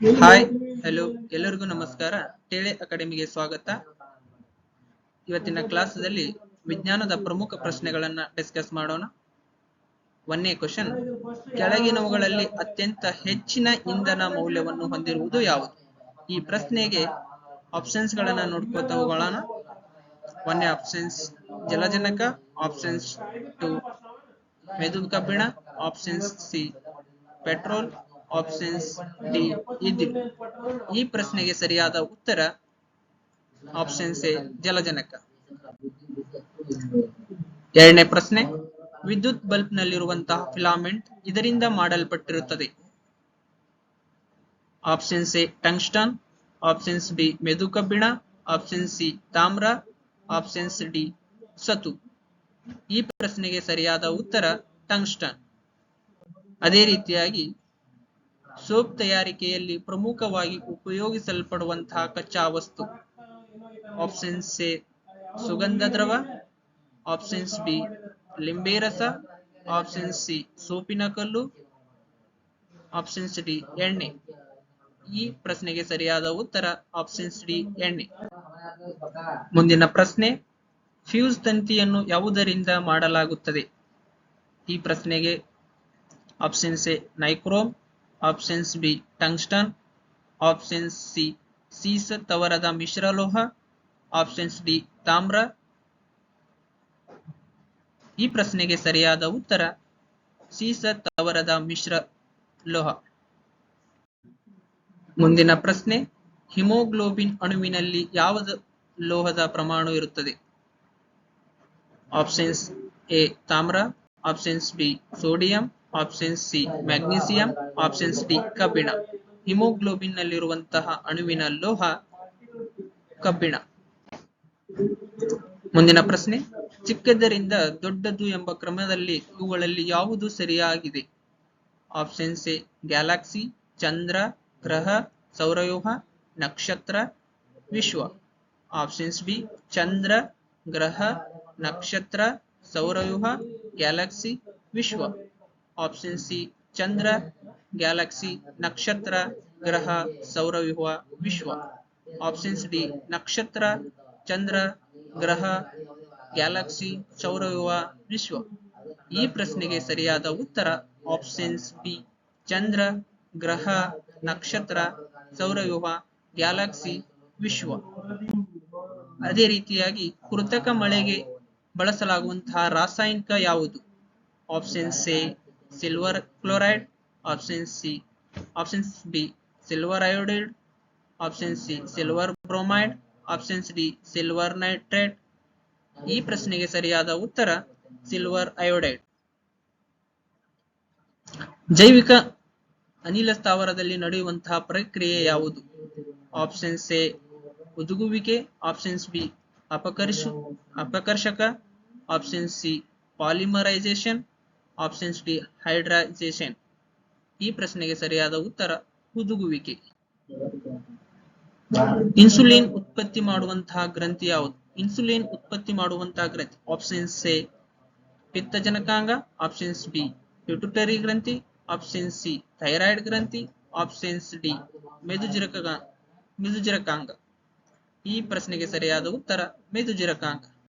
Hi hello ಎಲ್ಲರಿಗೂ ನಮಸ್ಕಾರ. ಟೇಳೆ ಅಕಾಡೆಮಿಗೆ ಸ್ವಾಗತ. ಇವತ್ತಿನ ಕ್ಲಾಸದಲ್ಲಿ ವಿಜ್ಞಾನದ ಪ್ರಮುಖ ಪ್ರಶ್ನೆಗಳನ್ನ ಡಿಸ್ಕಸ್ ಮಾಡೋಣ. ಒಂದನೇ ಕ್ವಶನ್ ಕೆಳಗಿನವುಗಳಲ್ಲಿ ಅತ್ಯಂತ ಹೆಚ್ಚಿನ ಇಂಧನ ಮೌಲ್ಯವನ್ನು ಹೊಂದಿರುವುದು ಯಾವುದು? ಈ ಪ್ರಶ್ನೆಗೆ ಆಪ್ಷನ್ಸ್ ಗಳನ್ನ ನೋಡ್ಕೋತ ಹೋಗೋಣ. ಒಂದನೇ ಆಪ್ಷನ್ಸ್ ಜಲಜನಕ. ಆಪ್ಷನ್ಸ್ ಟು ಮೆದು ಕಬ್ಬಿಣ. Options C petrol options D ಇದು ಈ ಪ್ರಶ್ನೆಗೆ ಸರಿಯಾದ ಉತ್ತರ ಆಪ್ಷನ್ಸ್ ಎ ಜಲಜನಕ. ಎರಡನೇ ಪ್ರಶ್ನೆ, ವಿದ್ಯುತ್ ಬಲ್ಬ್ ನಲ್ಲಿರುವಂತಹ ಫಿಲಾಮೆಂಟ್ ಇದರಿಂದ ಮಾಡಲ್ಪಟ್ಟಿರುತ್ತದೆ. Options A tungsten. Options B ಮೆದು ಕಬ್ಬಿಣ ಆಪ್ಷನ್ ಸಿ ತಾಮ್ರ. ಆಪ್ಷನ್ಸ್ ಡಿ ಸತು. ಈ ಪ್ರಶ್ನೆಗೆ ಸರಿಯಾದ ಉತ್ತರ ಟಂಗ್ಸ್ಟನ್. ಅದೇ ರೀತಿಯಾಗಿ ಸೋಪ್ ತಯಾರಿಕೆಯಲ್ಲಿ ಪ್ರಮುಖವಾಗಿ ಉಪಯೋಗಿಸಲ್ಪಡುವಂತಹ ಕಚ್ಚಾ ವಸ್ತು. ಆಪ್ಷನ್ಸ್ ಎ, ಸುಗಂಧ ದ್ರವ. ಆಪ್ಷನ್ಸ್ ಬಿ, ಲಿಂಬೆ ರಸ. ಆಪ್ಷನ್ ಸಿ, ಸೋಪಿನ ಕಲ್ಲು. ಆಪ್ಷನ್ಸ್ ಡಿ, ಎಣ್ಣೆ. ಈ ಪ್ರಶ್ನೆಗೆ ಸರಿಯಾದ ಉತ್ತರ ಆಪ್ಷನ್ಸ್ ಡಿ, ಎಣ್ಣೆ. ಮುಂದಿನ ಪ್ರಶ್ನೆ ಫ್ಯೂಸ್ ತಂತಿಯನ್ನು ಯಾವುದರಿಂದ ಮಾಡಲಾಗುತ್ತದೆ? ಈ ಪ್ರಶ್ನೆಗೆ options A nichrome options B tungsten options C ಸೀಸ ತವರದ ಮಿಶ್ರಲೋಹ ಆಪ್ಷನ್ಸ್ ಡಿ ತಾಮ್ರ ಈ ಪ್ರಶ್ನೆಗೆ ಸರಿಯಾದ ಉತ್ತರ, ಸೀಸ, ತವರದ ಮಿಶ್ರ ಲೋಹ. ಮುಂದಿನ ಪ್ರಶ್ನೆ, ಹಿಮೋಗ್ಲೋಬಿನ್ ಅಣುವಿನಲ್ಲಿ ಯಾವ ಲೋಹದ ಪ್ರಮಾಣ ಇರುತ್ತದೆ? ಆಪ್ಷನ್ಸ್ ಎ ತಾಮ್ರ. Options B sodium options C, magnesium options D ಕಬ್ಬಿಣ. ಹಿಮೋಗ್ಲೋಬಿನ್ ನಲ್ಲಿರುವಂತಹ ಅಣುವಿನ ಲೋಹ, ಕಬ್ಬಿಣ. ಮುಂದಿನ ಪ್ರಶ್ನೆ, ಚಿಕ್ಕದರಿಂದ ದೊಡ್ಡದು ಎಂಬ ಕ್ರಮದಲ್ಲಿ ಇವುಗಳಲ್ಲಿ ಯಾವುದು ಸರಿಯಾಗಿದೆ? ಆಪ್ಷನ್ಸ್ ಎ ಗ್ಯಾಲಕ್ಸಿ, ಚಂದ್ರ, ಗ್ರಹ ಸೌರವ್ಯೂಹ ನಕ್ಷತ್ರ, ವಿಶ್ವ. ಆಪ್ಷನ್ಸ್ ಬಿ, ಚಂದ್ರ, ಗ್ರಹ, ನಕ್ಷತ್ರ ಸೌರವ್ಯೂಹ ಗ್ಯಾಲಕ್ಸಿ, ವಿಶ್ವ. ಆಪ್ಷನ್ ಸಿ ಚಂದ್ರ ಗ್ಯಾಲಕ್ಸಿ ನಕ್ಷತ್ರ ಗ್ರಹ ಸೌರವ್ಯೂಹ ವಿಶ್ವ ಆಪ್ಷನ್ಸ್ ಡಿ ನಕ್ಷತ್ರ ಚಂದ್ರ ಗ್ರಹ ಗ್ಯಾಲಕ್ಸಿ ಸೌರವ್ಯೂಹ ವಿಶ್ವ ಈ ಪ್ರಶ್ನೆಗೆ ಸರಿಯಾದ ಉತ್ತರ ಆಪ್ಷನ್ಸ್ ಬಿ ಚಂದ್ರ ಗ್ರಹ ನಕ್ಷತ್ರ ಸೌರವ್ಯೂಹ ಗ್ಯಾಲಕ್ಸಿ ವಿಶ್ವ ಅದೇ ರೀತಿಯಾಗಿ ಕೃತಕ ಮಳೆಗೆ ಬಳಸಲಾಗುವಂತಹ ರಾಸಾಯನಿಕ ಯಾವುದು? Options A silver chloride option C options B silver iodide option C silver bromide options D silver nitrate ಈ ಪ್ರಶ್ನೆಗೆ ಸರಿಯಾದ ಉತ್ತರ ಸಿಲ್ವರ್ ಅಯೋಡೈಡ್ ಜೈವಿಕ ಅನಿಲ ಸ್ಥಾವರದಲ್ಲಿ ನಡೆಯುವಂತಹ ಪ್ರಕ್ರಿಯೆ ಯಾವುದು? ಆಪ್ಷನ್ಸ್ ಎ ಉದುಗುವಿಕೆ ಆಪ್ಷನ್ಸ್ ಬಿ ಅಪಕರ್ಷ ಅಪಕರ್ಷಕ. Option C polymerisation options D ಹೈಡ್ರೈಸೇಷನ್ ಈ ಪ್ರಶ್ನೆಗೆ ಸರಿಯಾದ ಉತ್ತರ, ಹುದುಗುವಿಕೆ. ಇನ್ಸುಲಿನ್ ಉತ್ಪತ್ತಿ ಮಾಡುವಂತಹ ಗ್ರಂಥಿ ಯಾವುದು? ಇನ್ಸುಲಿನ್ ಉತ್ಪತ್ತಿ ಮಾಡುವಂತಹ ಗ್ರಂಥಿ. ಆಪ್ಷನ್ಸ್ ಎ ಪಿತ್ತಜನಕಾಂಗ. ಆಪ್ಷನ್ಸ್ ಬಿ ಪ್ಯೂಟರಿ ಗ್ರಂಥಿ. ಆಪ್ಷನ್ ಸಿ ಥೈರಾಯ್ಡ್ ಗ್ರಂಥಿ. ಆಪ್ಷನ್ಸ್ ಡಿ ಮೆದುಜಿರಕ ಮೆದುಜಿರಕಾಂಗ. ಈ ಪ್ರಶ್ನೆಗೆ ಸರಿಯಾದ ಉತ್ತರ, ಮೆದುಜಿರಕಾಂಗ.